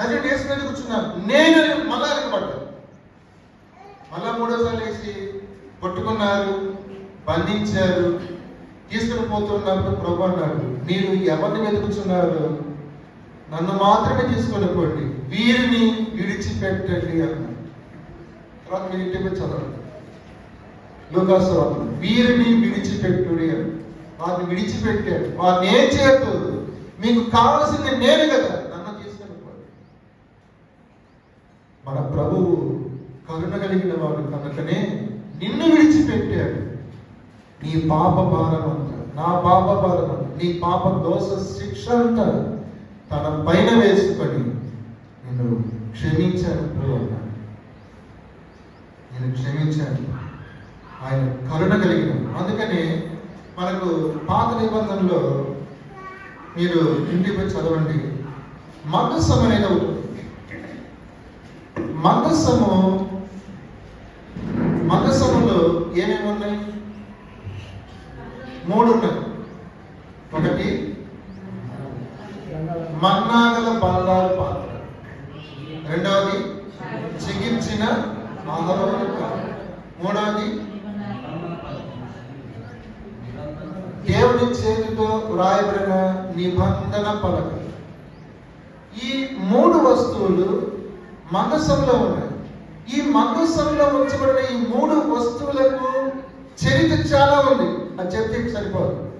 నజరేయుడు యేసు మీద కూర్చున్నాను నేను మళ్ళా వెనకబడ్డాను మళ్ళా మూడోసారి వేసి కొట్టుకున్నారు బంధించారు తీసుకుని పోతున్నప్పుడు ప్రభు అన్నాడు మీరు ఎవరిని వెతుకుతున్నారు నన్ను మాత్రమే తీసుకొని పోండి. వీరిని విడిచిపెట్టండి అన్నాడు. తర్వాత మీరు ఇంటికి పోయి చదవండి. లూకాసు వీరిని విడిచిపెట్టుడి అని వారిని విడిచిపెట్టాడు. వారిని ఏం చేయకూడదు. మీకు కావాల్సింది నేను కదా నన్ను తీసుకొని పోండి మన ప్రభువు కరుణ కలిగిన వాడు కనుకనే నిన్ను విడిచిపెట్టాడు. నీ పాప భారం అంతా నా పాప భారం అంతా నీ పాప దోష శిక్ష అంతా తన పైన వేసుకొని నేను క్షమించాను ప్రభు అన్నాడు నేను క్షమించాను. ఆయన కరుణ కలిగిన అందుకనే మనకు పాత నిబంధనలో మీరు ఇంటికి చదవండి. మందస్సం అనేది ఒకటి ఉంది. ఏమేమి ఉన్నాయి? మూడు ఉన్నాయి ఒకటి మన్నాగల బంగారు పాత్ర రెండవది చికిత్సిన ఆహారం మూడవది దేవుని చేతితో వ్రాయబడిన నిబంధన పలక ఈ మూడు వస్తువులు మందసంలో ఉన్నాయి ఈ మందసంలో ఉంచబడిన ఈ మూడు వస్తువులకు చరిత్ర చాలా ఉంది. అది చెప్తే సరిపోదు.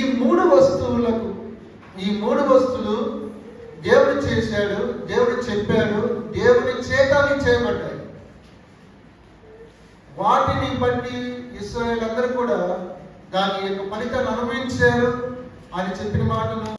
ఈ మూడు వస్తువులకు ఈ మూడు వస్తువులు దేవుడు చేశాడు దేవుడు చెప్పాడు దేవుని చేత చేయబడ్డాయి. వాటిని బట్టి ఇస్రాయేల్ అందరూ కూడా దాని యొక్క ఫలితాన్ని అనుభవించారు. అని చెప్పిన మాటను